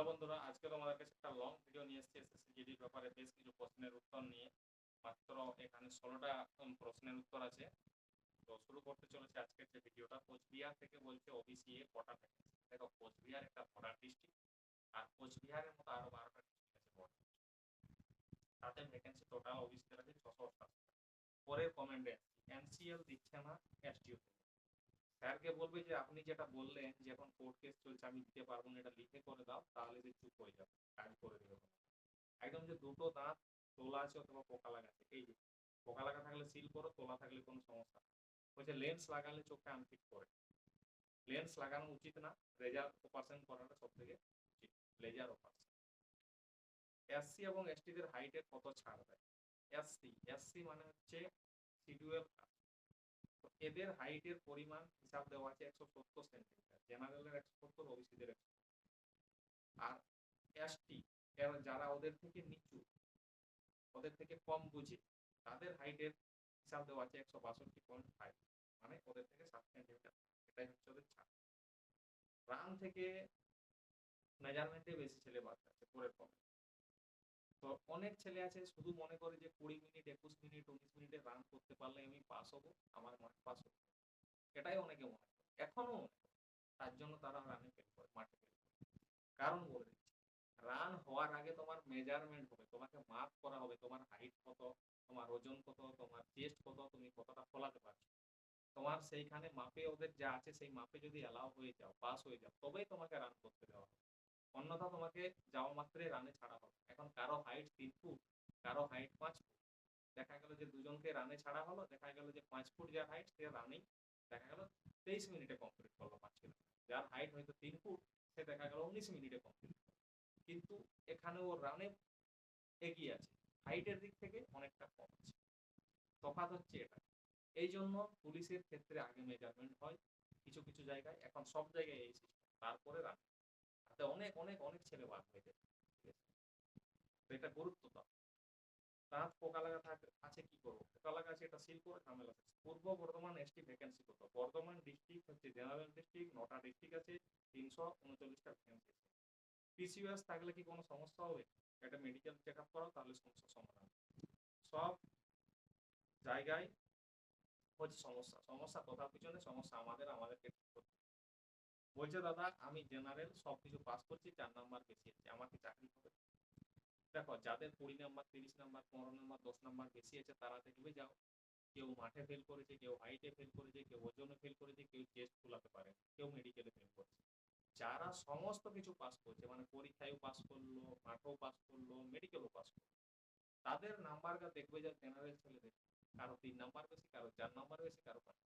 Hello বন্ধুরা, আজকে তোমাদের কাছে একটা লং ভিডিও নিয়ে এসেছি এসএসসি জিডির ব্যাপারে বেশ কিছু প্রশ্নের উত্তর নিয়ে। মাত্র এখানে ষোলোটা প্রশ্নের উত্তর আছে। তো শুরু করতে চলেছে আজকের যে ভিডিওটা কোচবিহার থেকে বলছে ওবিসি এ কটা ভ্যাকেন্সি দেখো, কোচবিহার একটা বর্ডার ডিস্ট্রিক্ট আর কোচবিহারের মতো আরও বারোটা ডিস্ট্রিক্ট আছে তাতে ভ্যাকেন্সি টোটাল ওবিসিদের আছে ছশো পরের কমেন্টে এনসিএল দিচ্ছে না এসটিও স্যারকে বলবে যে আপনি যেটা বললেন যে এখন কোর্ট কেস চলছে, আমি দিতে পারব না, এটা লিখে করে দাও, তাহলে যে চুপ হয়ে যাবে কাজ করে দেবে একদম যে দুটো দাঁত, তোলা আছে অথবা পোকা লাগা আছে, এই যে, পোকা লাগা থাকলে সিল করো, তোলা থাকলে কোনো সমস্যা। বলছে লেন্স লাগালে চোখে আনফিট করে। লেন্স লাগানো উচিত না রেজার অপারেশন করাটা সব থেকে উচিত লেজার অপারেশন এসসি এবং এসটিদের হাইটের কত ছাড় দেয়? এসসি এসসি মানে হচ্ছে শিডিউল এদের হাইটের পরিমাণ হিসাব দেওয়া আছে একশো সত্তর সেন্টিমিটার জেনারেলের একশো সত্তর ওবিসিদের একশো আর এসটি যারা ওদের থেকে নিচু, ওদের থেকে কম বুঝে, তাদের হাইটের হিসাব দেওয়া আছে একশো বাষট্টি পয়েন্ট ফাইভ মানে ওদের থেকে সাত সেন্টিমিটার এটাই হচ্ছে ওদের ছাড় রান থেকে মেজারমেন্টে বেশি ছেলে বাদ আছে, পরের কমে অনেক ছেলে আছে শুধু মনে করে যে কুড়ি মিনিট, একুশ মিনিট, উনিশ মিনিটে রান করতে পারলে আমি পাস হব, আমার মাঠ পাস হবে। এটাই অনেকে মনে করে, এখনও তার জন্য তারা রানে ফেল করে, মাঠে ফেল করে। কারণ বলে দিচ্ছি রান হওয়ার আগে তোমার মেজারমেন্ট হবে, তোমাকে মাপ করা হবে, তোমার হাইট কত, তোমার ওজন কত, তোমার চেস্ট কত, তুমি কতটা ফলাতে পারছ। তোমার সেইখানে মাপে ওদের যা আছে, সেই মাপে যদি অ্যালাউ হয়ে যাও পাস হয়ে যাও, তবেই তোমাকে রান করতে দেওয়া হবে। অন্যথা তোমাকে যাওয়া মাত্রই রানে ছাড়া হবে। এখন কারও হাইট তিন ফুট কারও হাইট পাঁচ ফুট দেখা গেল যে দুজনকে রানে ছাড়া হলো, দেখা গেল যে পাঁচ ফুট যার হাইট সে রানেই দেখা গেল তেইশ মিনিটে কমপ্লিট করল পাঁচ কিলোমিটার যার হাইট হয়তো তিন ফুট সে দেখা গেল উনিশ মিনিটে কমপ্লিট করল। কিন্তু এখানে ও রানে এগিয়ে আছে। হাইটের দিক থেকে অনেকটা কম আছে। তফাৎ হচ্ছে এটা। এই জন্য পুলিশের ক্ষেত্রে আগে মেজারমেন্ট হয়। কিছু কিছু জায়গায়, এখন সব জায়গায় এই সিস্টেম তারপরে রান। তাতে অনেক অনেক অনেক ছেলে বাদ হয়ে যায়। এটা গুরুত্ব দাও। দাঁত পোকা লাগা থাকে, আছে কি করব? পোকা লাগা আছে এটা সিল করে ঝামেলা আছে। পূর্ব বর্ধমান এসটি ভ্যাকেন্সি কত? বর্ধমান ডিস্ট্রিক্ট হচ্ছে জেনারেল ডিস্ট্রিক্ট নটা ডিস্ট্রিক্ট আছে, তিনশো উনচল্লিশটা ভ্যাকেন্সি আছে। পিসিউএস থাকলে কি কোনো সমস্যা হবে? একটা মেডিকেল চেক আপ করাও, তাহলে সমস্যার সমাধান সব জায়গায় হচ্ছে সমস্যা। সমস্যা কোথাও পিছনে? সমস্যা আমাদের আমাদেরকে ঠিক করতে। বলছে, দাদা, আমি জেনারেল সব কিছু পাস করছি, চার নাম্বার বেশি আছে আমাকে চাকরি হবে। দেখো, যাদের কুড়ি নাম্বার তিরিশ নাম্বার পনেরো নাম্বার দশ নাম্বার বেশি আছে তারা দেখবে যাও, কেউ মাঠে ফেল করেছে, কেউ হাইটে ফেল করেছে, কেউ ওজনে ফেল করেছে, কেউ চেস্ট ফুলাতে পারে, কেউ মেডিকেলে ফেল করেছে। যারা সমস্ত কিছু পাস করছে মানে পরীক্ষায়ও পাস করল, মাঠেও পাস করল মেডিকেলও পাস করল, তাদের নাম্বারটা দেখবে যে জেনারেল ছেলেদের, কারও তিন নাম্বার বেশি, কারও চার নাম্বার বেশি, কারও পাঁচ।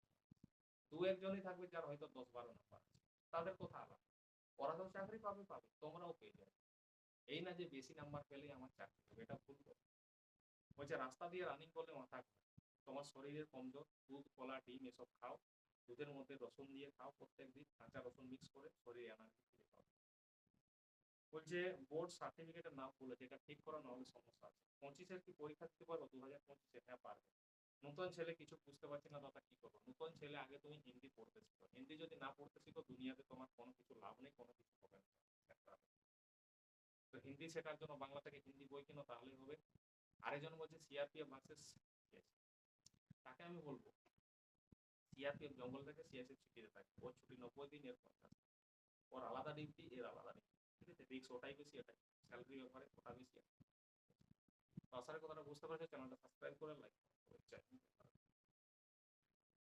দু একজনই থাকবে যার হয়তো দশ বারো নাম্বার আছে। তাদের কথা আলাদা। ওরা তো চাকরি পাবে পাবে। তোমরাও পেয়ে যাবে। এই না যে বেশি নাম্বার পেলেই আমার চাকরি হবে, এটা ভুল। বলছে, রাস্তা দিয়ে রানিং করলে মাথা তোমার শরীরের কমজোর, দুধ, কলা, ডিম, এসব খাও। দুধের মধ্যে রসুন দিয়ে খাও। প্রত্যেক দিন কাঁচা রসুন মিক্স করে শরীরে এনার্জি ফিরে পাও বলছে বোর্ড সার্টিফিকেটের নাম বলে যেটা ঠিক করা নাহলে সমস্যা আছে। পঁচিশের কি পরীক্ষা দিতে পারব দু হাজার পঁচিশে হ্যাঁ পারবে। নতুন ছেলে কিছু বুঝতে পারছে না দাদা কি করব নতুন ছেলে আগে তুমি হিন্দি পড়তে শিখো হিন্দি যদি না পড়তে শিখো দুনিয়াতে তোমার কোনো কিছু লাভ নেই কোনো কিছু হবে না তো হিন্দি শেখার জন্য বাংলা থেকে হিন্দি বই কিনো তাহলেই হবে। আরেকজন বলছে সিআরপিএফ ভার্সেস তাকে আমি বলব সিআরপিএফ জঙ্গল থেকে সিএসএফ ছুটিতে থাকে ওর ছুটি নব্বই দিন এর পঞ্চাশ ওর আলাদা ডিউটি এর আলাদা ডিউটি ঠিক আছে? রিক্স ওটাই বেশি এটাই স্যালারি ব্যাপারে ওটা বেশি। আশা কথাটা বুঝতে পারছ। চ্যানেলটা সাবস্ক্রাইব করে লাইক